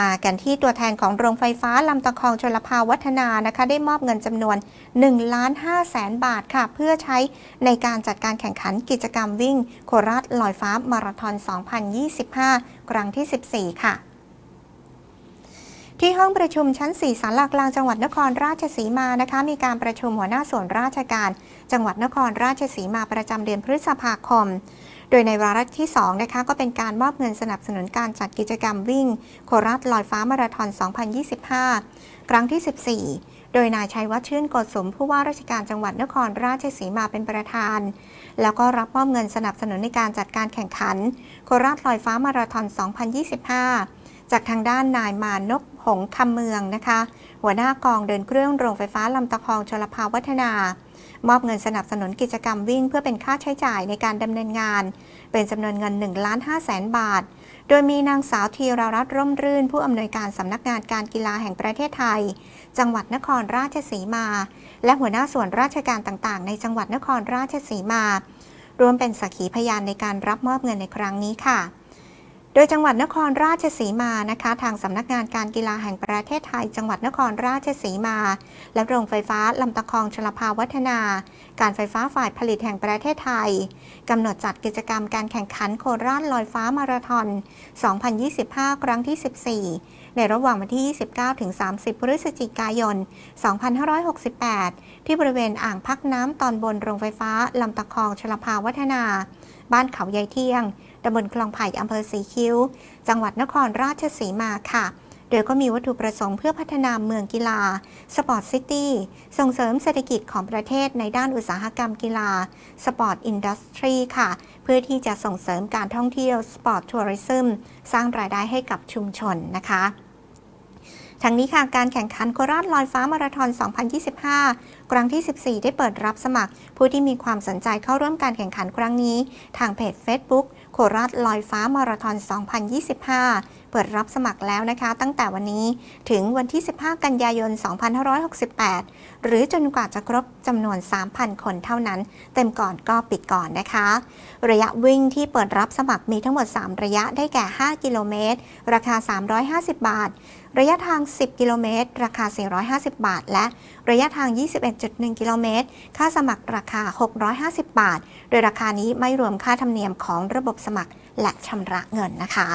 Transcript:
มากันที่ตัวแทนของโรงไฟฟ้าลำตะคองชลภาวัฒนานะคะ ได้มอบเงินจำนวน1ล้าน5แสนบาทค่ะ เพื่อใช้ในการจัดการแข่งขันกิจกรรมวิ่ง โคราชลอยฟ้ามาราธอน 2025 ครั้งที่ 14 ค่ะ ที่ห้องประชุมชั้น4ศาลากลางจังหวัดนครราชสีมานะคะมีการประชุมหัวหน้าส่วนราชการ จังหวัดนครราชสีมาประจำเดือนพฤษภาคม โดยในวาระที่2นะคะก็เป็นการมอบเงินสนับสนุนการจัดกิจกรรมวิ่ง โคราชลอยฟ้ามาราธอน 2025 ครั้งที่ 14 โดยนายชัยวัฒน์ชื่นกฎสมผู้ว่าราชการจังหวัดนครราชสีมาเป็นประธาน แล้วก็รับมอบเงินสนับสนุนในการจัดการแข่งขัน โคราชลอยฟ้ามาราธอน 2025 จากทางด้านนายมานพหงคำเมืองนะคะ หัวหน้ากองเดินเครื่องโรงไฟฟ้าลำตะคองชลภาวัฒนา มอบเงินสนับสนุนกิจกรรมวิ่ง เพื่อเป็นค่าใช้จ่ายในการดำเนินงาน เป็นจำนวนเงิน1ล้าน5แสนบาท โดยมีนางสาวธีรรัตน์ร่มรื่น ผู้อำนวยการสำนักงานการกีฬาแห่งประเทศไทย จังหวัดนครราชสีมา และหัวหน้าส่วนราชการต่างๆ ในจังหวัดนครราชสีมารวมเป็นสักขีพยานในการรับมอบเงินในครั้งนี้ค่ะ โดยจังหวัดนครราชสีมานะคะ ทางสำนักงานการกีฬาแห่งประเทศไทย จังหวัดนครราชสีมา และโรงไฟฟ้าลำตะคองชลภาวัฒนา การไฟฟ้าฝ่ายผลิตแห่งประเทศไทยกำหนดจัดกิจกรรมการแข่งขันโคราชลอยฟ้ามาราธอน 2025 ครั้งที่ 14 ในระหว่างวันที่ 29ถึง30 พฤศจิกายน 2568 ที่บริเวณอ่างพักน้ำตอนบนโรงไฟฟ้าลำตะคองชลภาวัฒนา บ้านเขาใยายเที่ยงตำบลคลองไผ่อำเภอสีคิ้ว จังหวัดนครราชสีมาค่ะ โดยก็มีวัตถุประสงค์เพื่อพัฒนาเมืองกีฬา สปอร์ตซิตี้ ส่งเสริมเศรษฐกิจของประเทศในด้านอุตสาหกรรมกีฬา สปอร์ตอินดัสทรีค่ะ เพื่อที่จะส่งเสริมการท่องเที่ยว สปอร์ตทัวริซึม สร้างรายได้ให้กับชุมชนนะคะ ทั้งนี้ค่ะการแข่งขันโคราชลอยฟ้ามาราธอน 2025 ครั้งที่ 14 ได้เปิดรับสมัคร ผู้ที่มีความสนใจเข้าร่วมการแข่งขันครั้งนี้ ทางเพจ Facebook โคราชลอยฟ้ามาราธอน 2025 เปิดรับสมัครแล้วนะคะ ตั้งแต่วันนี้ถึงวันที่ 15 กันยายน 2568 หรือจนกว่าจะครบจำนวน 3,000 คนเท่านั้น เต็มก่อนก็ปิดก่อนนะคะ ระยะวิ่งที่เปิดรับสมัครมีทั้งหมด 3 ระยะได้แก่ 5 กิโลเมตร ราคา 350 บาท ระยะทาง 10 กิโลเมตร ราคา 450 บาท และระยะทาง 21.1 กิโลเมตร ค่าสมัครราคา 650 บาท โดยราคานี้ไม่รวมค่าธรรมเนียมของระบบสมัครและชำระเงินนะคะ